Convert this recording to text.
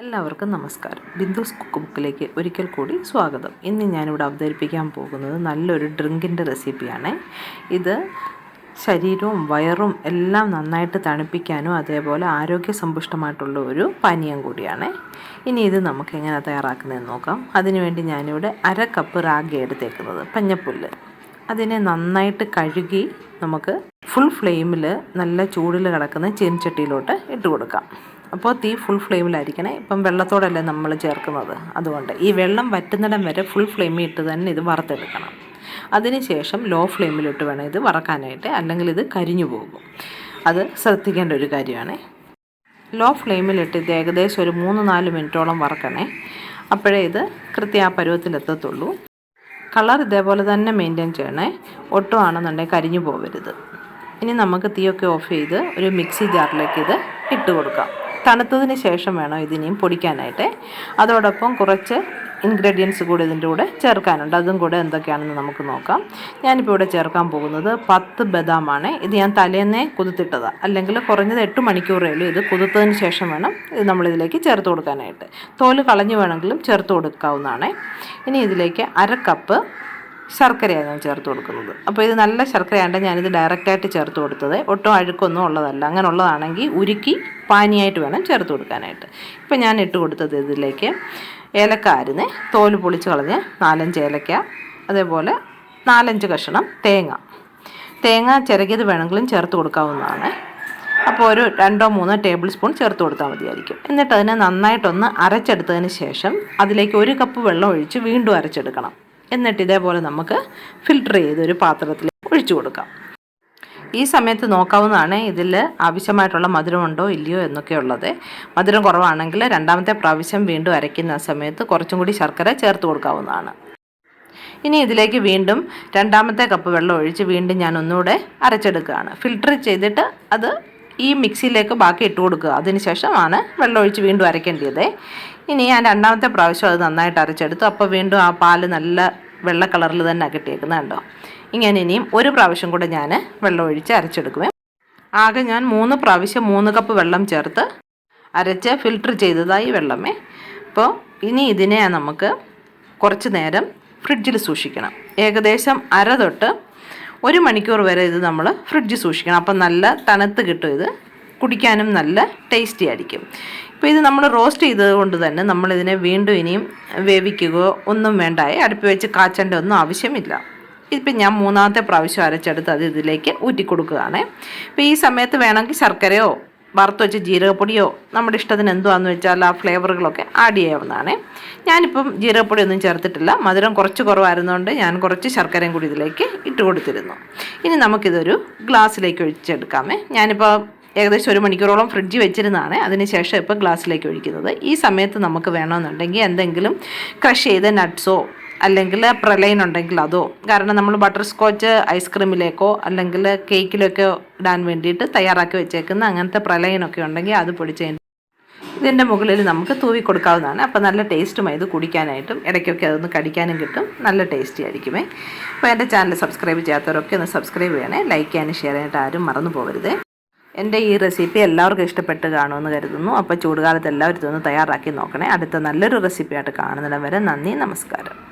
എല്ലാവർക്കും നമസ്കാരം. ബിന്ദുസ് കുക്ക് ബുക്കിലേക്ക് ഒരിക്കൽ കൂടി സ്വാഗതം. ഇന്ന് ഞാനിവിടെ അവതരിപ്പിക്കാൻ പോകുന്നത് നല്ലൊരു ഡ്രിങ്കിന്റെ റെസിപ്പിയാണ്. ഇത് ശരീരവും വയറും എല്ലാം നന്നായിട്ട് തണുപ്പിക്കാനും അതേപോലെ ആരോഗ്യസമ്പുഷ്ടമായിട്ടുള്ള ഒരു പാനീയം കൂടിയാണ്. ഇനി ഇത് നമുക്ക് എങ്ങനെ തയ്യാറാക്കുന്നതെന്ന് നോക്കാം. അതിനുവേണ്ടി ഞാനിവിടെ അര കപ്പ് റാഗി എടുത്തേക്കുന്നത് പഞ്ഞപ്പുല്ല്. അതിനെ നന്നായിട്ട് കഴുകി നമുക്ക് ഫുൾ ഫ്ലെയിമിൽ നല്ല ചൂടിൽ കിടക്കുന്ന ചീനച്ചട്ടിയിലോട്ട് ഇട്ട് കൊടുക്കാം. അപ്പോൾ തീ ഫുൾ ഫ്ലെയിമിലായിരിക്കണേ ഇപ്പം വെള്ളത്തോടല്ലേ നമ്മൾ ചേർക്കുന്നത്. അതുകൊണ്ട് ഈ വെള്ളം വറ്റുന്നിടം വരെ ഫുൾ ഫ്ലെയിമിൽ ഇട്ട് തന്നെ ഇത് വറുത്തെടുക്കണം. അതിനുശേഷം ലോ ഫ്ലെയിമിലിട്ട് വേണം ഇത് വറക്കാനായിട്ട്. അല്ലെങ്കിൽ ഇത് കരിഞ്ഞു പോകും. അത് ശ്രദ്ധിക്കേണ്ട ഒരു കാര്യമാണ്. ലോ ഫ്ലെയിമിലിട്ട് ഇത് ഏകദേശം ഒരു മൂന്ന് നാല് മിനിറ്റോളം വറക്കണേ. അപ്പോഴേ ഇത് കൃത്യ ആ പരുവത്തിലെത്തത്തുള്ളൂ. കളർ ഇതേപോലെ തന്നെ മെയിന്റെയിൻ ചെയ്യണേ. ഒട്ടും ആണെന്നുണ്ടെങ്കിൽ കരിഞ്ഞു പോവരുത്. ഇനി നമുക്ക് തീയൊക്കെ ഓഫ് ചെയ്ത് ഒരു മിക്സി ജാറിലേക്ക് ഇത് ഇട്ട് കൊടുക്കാം. തണുത്തതിന് ശേഷം വേണം ഇതിനെയും പൊടിക്കാനായിട്ട്. അതോടൊപ്പം കുറച്ച് ഇൻഗ്രീഡിയൻസ് കൂടി ഇതിന്റെ കൂടെ ചേർക്കാനുണ്ട്. അതും കൂടെ എന്തൊക്കെയാണെന്ന് നമുക്ക് നോക്കാം. ഞാനിപ്പോൾ ഇവിടെ ചേർക്കാൻ പോകുന്നത് പത്ത് ബദാമാണ്. ഇത് ഞാൻ തലേന്നേ കുതിർത്തിട്ടതാണ് അല്ലെങ്കിൽ കുറഞ്ഞത് എട്ട് മണിക്കൂറേലും ഇത് കുതിർത്തതിന് ശേഷം വേണം ഇത് നമ്മളിതിലേക്ക് ചേർത്ത് കൊടുക്കാനായിട്ട്. തോൽ കളഞ്ഞു വേണമെങ്കിലും ചേർത്ത് കൊടുക്കാവുന്നതാണ്. ഇനി ഇതിലേക്ക് അര കപ്പ് ശർക്കരയാണ് ഞാൻ ചേർത്ത് കൊടുക്കുന്നത്. അപ്പോൾ ഇത് നല്ല ശർക്കരയാണ്ട് ഞാനിത് ഡയറക്റ്റായിട്ട് ചേർത്ത് കൊടുത്തത്. ഒട്ടും അഴുക്കൊന്നും ഉള്ളതല്ല. അങ്ങനെ ഉള്ളതാണെങ്കിൽ ഉരുക്കി പാനിയായിട്ട് വേണം ചേർത്ത് കൊടുക്കാനായിട്ട്. ഇപ്പം ഞാൻ ഇട്ട് കൊടുത്തത് ഇതിലേക്ക് ഏലക്ക അരിഞ്ഞ് തോൽ പൊളിച്ച് കളഞ്ഞ് നാലഞ്ച് ഏലക്ക അതേപോലെ നാലഞ്ച് കഷണം തേങ്ങ. തേങ്ങ ചിരകിയത് വേണമെങ്കിലും ചേർത്ത് കൊടുക്കാവുന്നതാണ്. അപ്പോൾ ഒരു രണ്ടോ മൂന്നോ ടേബിൾ സ്പൂൺ ചേർത്ത് കൊടുത്താൽ മതിയായിരിക്കും. എന്നിട്ട് അതിനെ നന്നായിട്ടൊന്ന് അരച്ചെടുത്തതിന് ശേഷം അതിലേക്ക് ഒരു കപ്പ് വെള്ളം ഒഴിച്ച് വീണ്ടും അരച്ചെടുക്കണം. എന്നിട്ട് ഇതേപോലെ നമുക്ക് ഫിൽട്ടർ ചെയ്ത് ഒരു പാത്രത്തിൽ ഒഴിച്ചു കൊടുക്കാം. ഈ സമയത്ത് നോക്കാവുന്നതാണ് ഇതിൽ ആവശ്യമായിട്ടുള്ള മധുരമുണ്ടോ ഇല്ലയോ എന്നൊക്കെ ഉള്ളത്. മധുരം കുറവാണെങ്കിൽ രണ്ടാമത്തെ പ്രാവശ്യം വീണ്ടും അരയ്ക്കുന്ന സമയത്ത് കുറച്ചും കൂടി ശർക്കര ചേർത്ത് കൊടുക്കാവുന്നതാണ്. ഇനി ഇതിലേക്ക് വീണ്ടും രണ്ടാമത്തെ കപ്പ് വെള്ളം ഒഴിച്ച് വീണ്ടും ഞാൻ ഒന്നുകൂടെ അരച്ചെടുക്കുകയാണ്. ഫിൽട്ടർ ചെയ്തിട്ട് അത് ഈ മിക്സിയിലേക്ക് ബാക്കി ഇട്ട് കൊടുക്കുക. അതിനുശേഷമാണ് വെള്ളം ഒഴിച്ച് വീണ്ടും അരയ്ക്കേണ്ടത്. ഇനി ഞാൻ രണ്ടാമത്തെ പ്രാവശ്യം അത് നന്നായിട്ട് അരച്ചെടുത്തു. അപ്പോൾ വീണ്ടും ആ പാൽ നല്ല വെള്ള കളറിൽ തന്നെ കിട്ടിയേക്കുന്നത് കണ്ടോ? ഇങ്ങനെ ഇനിയും ഒരു പ്രാവശ്യം കൂടെ ഞാൻ വെള്ളം ഒഴിച്ച് അരച്ചെടുക്കുമേ ആകെ ഞാൻ മൂന്ന് പ്രാവശ്യം മൂന്ന് കപ്പ് വെള്ളം ചേർത്ത് അരച്ച് ഫിൽട്ടർ ചെയ്തതായി വെള്ളമേ. അപ്പോൾ ഇനി ഇതിനെ നമുക്ക് കുറച്ച് നേരം ഫ്രിഡ്ജിൽ സൂക്ഷിക്കണം. ഏകദേശം അര തൊട്ട് ഒരു മണിക്കൂർ വരെ ഇത് നമ്മൾ ഫ്രിഡ്ജ് സൂക്ഷിക്കണം. അപ്പം നല്ല തണുത്ത് കിട്ടും ഇത്. കുടിക്കാനും നല്ല ടേസ്റ്റി ആയിരിക്കും. ഇപ്പോൾ ഇത് നമ്മൾ റോസ്റ്റ് ചെയ്തത് കൊണ്ട് തന്നെ നമ്മളിതിനെ വീണ്ടും ഇനിയും വേവിക്കുകയോ ഒന്നും വേണ്ടായി അടുപ്പ് വെച്ച് കാച്ചേണ്ട ഒന്നും ആവശ്യമില്ല. ഇപ്പം ഞാൻ മൂന്നാമത്തെ പ്രാവശ്യം അരച്ചെടുത്ത് അത് ഇതിലേക്ക് ഊറ്റി കൊടുക്കുകയാണ് ഇപ്പോൾ ഈ സമയത്ത് വേണമെങ്കിൽ ശർക്കരയോ വറുത്ത് വെച്ച് ജീരകപ്പൊടിയോ നമ്മുടെ ഇഷ്ടത്തിന് എന്തുവാന്ന് വെച്ചാൽ ആ ഫ്ലേവറുകളൊക്കെ ആഡ് ചെയ്യാവുന്നതാണ്. ഞാനിപ്പം ജീരകപ്പൊടി ഒന്നും ചേർത്തിട്ടില്ല. മധുരം കുറച്ച് കുറവായിരുന്നുകൊണ്ട് ഞാൻ കുറച്ച് ശർക്കരയും കൂടി ഇതിലേക്ക് ഇട്ട് കൊടുത്തിരുന്നു. ഇനി നമുക്കിതൊരു ഗ്ലാസ്സിലേക്ക് ഒഴിച്ചെടുക്കാമേ. ഞാനിപ്പോൾ ഏകദേശം ഒരു മണിക്കൂറോളം ഫ്രിഡ്ജ് വെച്ചിരുന്നതാണ്. അതിനുശേഷം ഇപ്പോൾ ഗ്ലാസ്സിലേക്ക് ഒഴിക്കുന്നത്. ഈ സമയത്ത് നമുക്ക് വേണമെന്നുണ്ടെങ്കിൽ എന്തെങ്കിലും ക്രഷ് ചെയ്ത നട്ട്സോ അല്ലെങ്കിൽ പ്രലൈൻ ഉണ്ടെങ്കിൽ അതോ കാരണം നമ്മൾ ബട്ടർ സ്കോച്ച് ഐസ്ക്രീമിലേക്കോ അല്ലെങ്കിൽ കേക്കിലേക്കോ ഇടാൻ വേണ്ടിയിട്ട് തയ്യാറാക്കി വെച്ചേക്കുന്ന അങ്ങനത്തെ പ്രലൈനൊക്കെ ഉണ്ടെങ്കിൽ അത് പൊടിച്ച് ഇതിന്റെ മുകളിൽ നമുക്ക് തൂവി കൊടുക്കാവുന്നതാണ്. അപ്പോൾ നല്ല ടേസ്റ്റുമായി ഇത് കുടിക്കാനായിട്ടും ഇടയ്ക്കൊക്കെ അതൊന്ന് കടിക്കാനും കിട്ടും. നല്ല ടേസ്റ്റി ആയിരിക്കുമേ. അപ്പോൾ എന്റെ ചാനൽ സബ്സ്ക്രൈബ് ചെയ്യാത്തവരൊക്കെ ഒന്ന് സബ്സ്ക്രൈബ് ചെയ്യണേ. ലൈക്ക് ചെയ്യാനും ഷെയർ ചെയ്യാനായിട്ട് ആരും മറന്നു പോകരുത്. എന്റെ ഈ റെസിപ്പി എല്ലാവർക്കും ഇഷ്ടപ്പെട്ട് കാണുമെന്ന് കരുതുന്നു. അപ്പോൾ ചൂടുകാലത്ത് എല്ലാവരും ഇതൊന്ന് തയ്യാറാക്കി നോക്കണേ. അടുത്ത നല്ലൊരു റെസിപ്പിയായിട്ട് കാണുന്നിടം വരെ നന്ദി നമസ്കാരം.